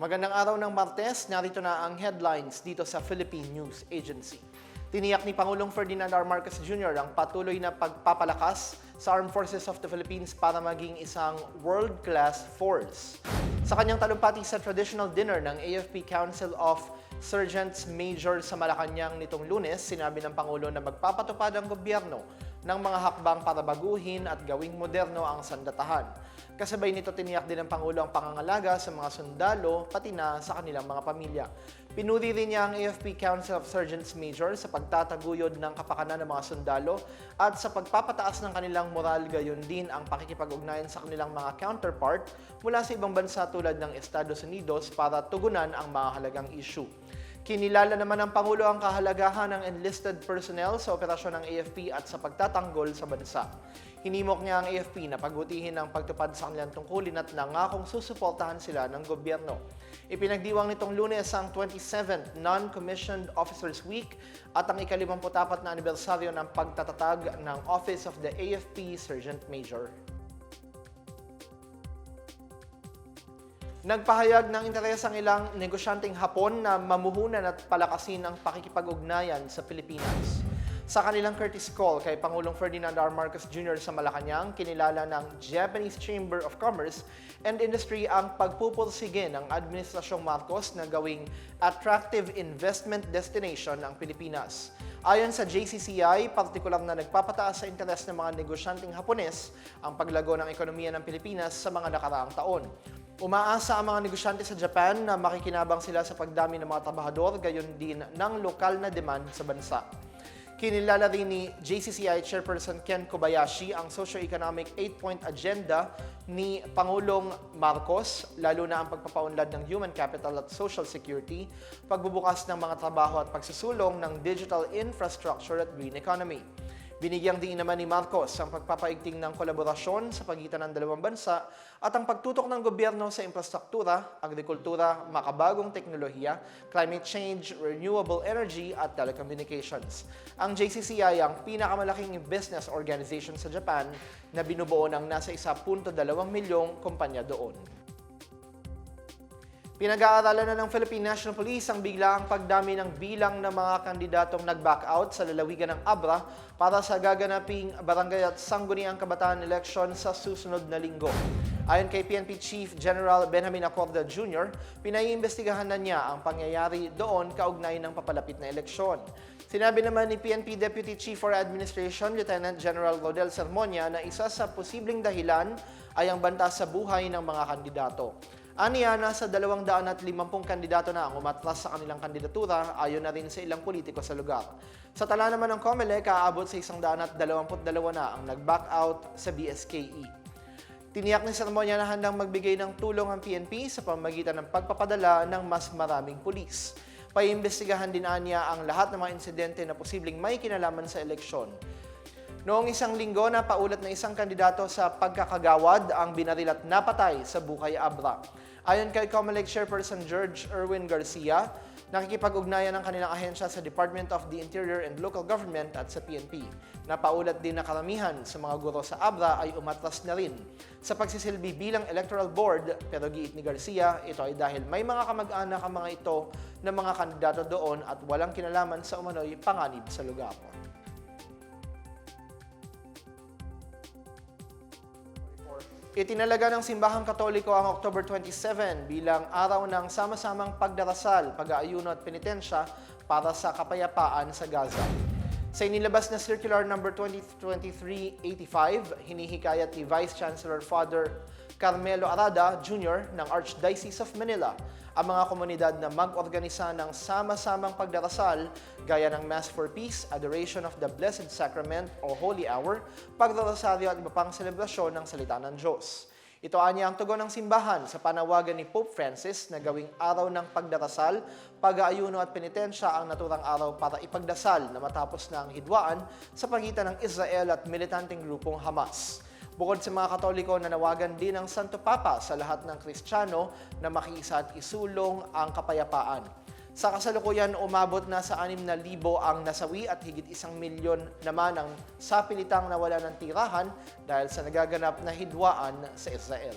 Magandang araw ng Martes, narito na ang headlines dito sa Philippine News Agency. Tiniyak ni Pangulong Ferdinand R. Marcos Jr. ang patuloy na pagpapalakas sa Armed Forces of the Philippines para maging isang world-class force. Sa kanyang talumpati sa traditional dinner ng AFP Council of Sergeants Major sa Malacanang nitong lunes, sinabi ng Pangulo na magpapatupad ang gobyerno ng mga hakbang para baguhin at gawing moderno ang sandatahan. Kasabay nito tiniyak din ng Pangulo ang pangangalaga sa mga sundalo pati na sa kanilang mga pamilya. Pinuri rin niya ang AFP Council of Sergeants Major sa pagtataguyod ng kapakanan ng mga sundalo at sa pagpapataas ng kanilang moral gayon din ang pakikipag-ugnayan sa kanilang mga counterpart mula sa ibang bansa tulad ng Estados Unidos para tugunan ang mga halagang issue. Kinilala naman ng Pangulo ang kahalagahan ng enlisted personnel sa operasyon ng AFP at sa pagtatanggol sa bansa. Hinimok niya ang AFP na pagbutihin ang pagtupad sa kanilang tungkulin at nangakong susuportahan sila ng gobyerno. Ipinagdiwang nitong lunes ang 27th Non-Commissioned Officers Week at ang ikalimamputapat na anibersaryo ng pagtatatag ng Office of the AFP Sergeant Major. Nagpahayag ng interes ang ilang negosyanteng Hapon na mamuhunan at palakasin ang pakikipag-ugnayan sa Pilipinas. Sa kanilang Curtis Call kay Pangulong Ferdinand R. Marcos Jr. sa Malacanang, kinilala ng Japanese Chamber of Commerce and Industry ang pagpupursige ng Administrasyong Marcos na gawing attractive investment destination ang Pilipinas. Ayon sa JCCI, partikular na nagpapataas sa interes ng mga negosyanteng Hapones ang paglago ng ekonomiya ng Pilipinas sa mga nakaraang taon. Umaasa ang mga negosyante sa Japan na makikinabang sila sa pagdami ng mga trabahador, gayon din ng lokal na demand sa bansa. Kinilala rin ni JCCI Chairperson Ken Kobayashi ang socio-economic 8-point agenda ni Pangulong Marcos, lalo na ang pagpapaunlad ng human capital at social security, pagbubukas ng mga trabaho at pagsusulong ng digital infrastructure at green economy. Binigyang diin naman ni Marcos ang pagpapaigting ng kolaborasyon sa pagitan ng dalawang bansa at ang pagtutok ng gobyerno sa infrastruktura, agrikultura, makabagong teknolohiya, climate change, renewable energy at telecommunications. Ang JCCI ang pinakamalaking business organization sa Japan na binubuo ng nasa 1.2 milyong kumpanya doon. Pinag-aaralan na ng Philippine National Police ang biglaang pagdami ng bilang ng mga kandidatong nag-back out sa lalawigan ng Abra para sa gaganaping barangay at sangguniang kabataan election sa susunod na linggo. Ayon kay PNP Chief General Benjamin Acorda Jr., pinaiimbestigahan na niya ang pangyayari doon kaugnay ng papalapit na eleksyon. Sinabi naman ni PNP Deputy Chief for Administration Lieutenant General Rodel Sermonia na isa sa posibleng dahilan ay ang banta sa buhay ng mga kandidato. Aniya, nasa 250 kandidato na ang umatras sa kanilang kandidatura ayon na rin sa ilang politiko sa lugar. Sa tala naman ng COMELEC, aabot sa 122 na ang nag-back out sa BSKE. Tiniyak ni Sermonia na handang magbigay ng tulong ang PNP sa pamamagitan ng pagpapadala ng mas maraming pulis. Paimbestigahan din aniya ang lahat ng mga insidente na posibleng may kinalaman sa eleksyon. Noong isang linggo, napaulat na isang kandidato sa pagkakagawad ang binaril at napatay sa Bukay Abra. Ayon kay Comelec Chairperson George Erwin Garcia, nakikipag-ugnayan ng kanilang ahensya sa Department of the Interior and Local Government at sa PNP. Napaulat din na karamihan sa mga guro sa Abra ay umatras na rin sa pagsisilbi bilang electoral board pero giit ni Garcia, ito ay dahil may mga kamag-anak ang mga ito ng mga kandidato doon at walang kinalaman sa umano'y panganib sa lugar. Itinalaga ng Simbahang Katoliko ang October 27 bilang araw ng sama-samang pagdarasal, pag-aayuno at penitensya para sa kapayapaan sa Gaza. Sa inilabas na Circular No. 2023-85, hinihikayat ni Vice Chancellor Father Carmelo Arada Jr. ng Archdiocese of Manila ang mga komunidad na mag-organisa ng sama-samang pagdarasal gaya ng Mass for Peace, Adoration of the Blessed Sacrament o Holy Hour, pagdarasaryo at iba pang selebrasyon ng salita ng Diyos. Ito anya ang tugon ng simbahan sa panawagan ni Pope Francis na gawing araw ng pagdarasal, pag-aayuno at penitensya ang naturang araw para ipagdasal na matapos na ang hidwaan sa pagitan ng Israel at militanteng grupong Hamas. Bukod sa mga Katoliko, nanawagan din ang Santo Papa sa lahat ng Kristiyano na makiisa at isulong ang kapayapaan. Sa kasalukuyan, umabot na sa 6,000 ang nasawi at higit isang milyon naman ang sapilitang nawala ng tirahan dahil sa nagaganap na hidwaan sa Israel.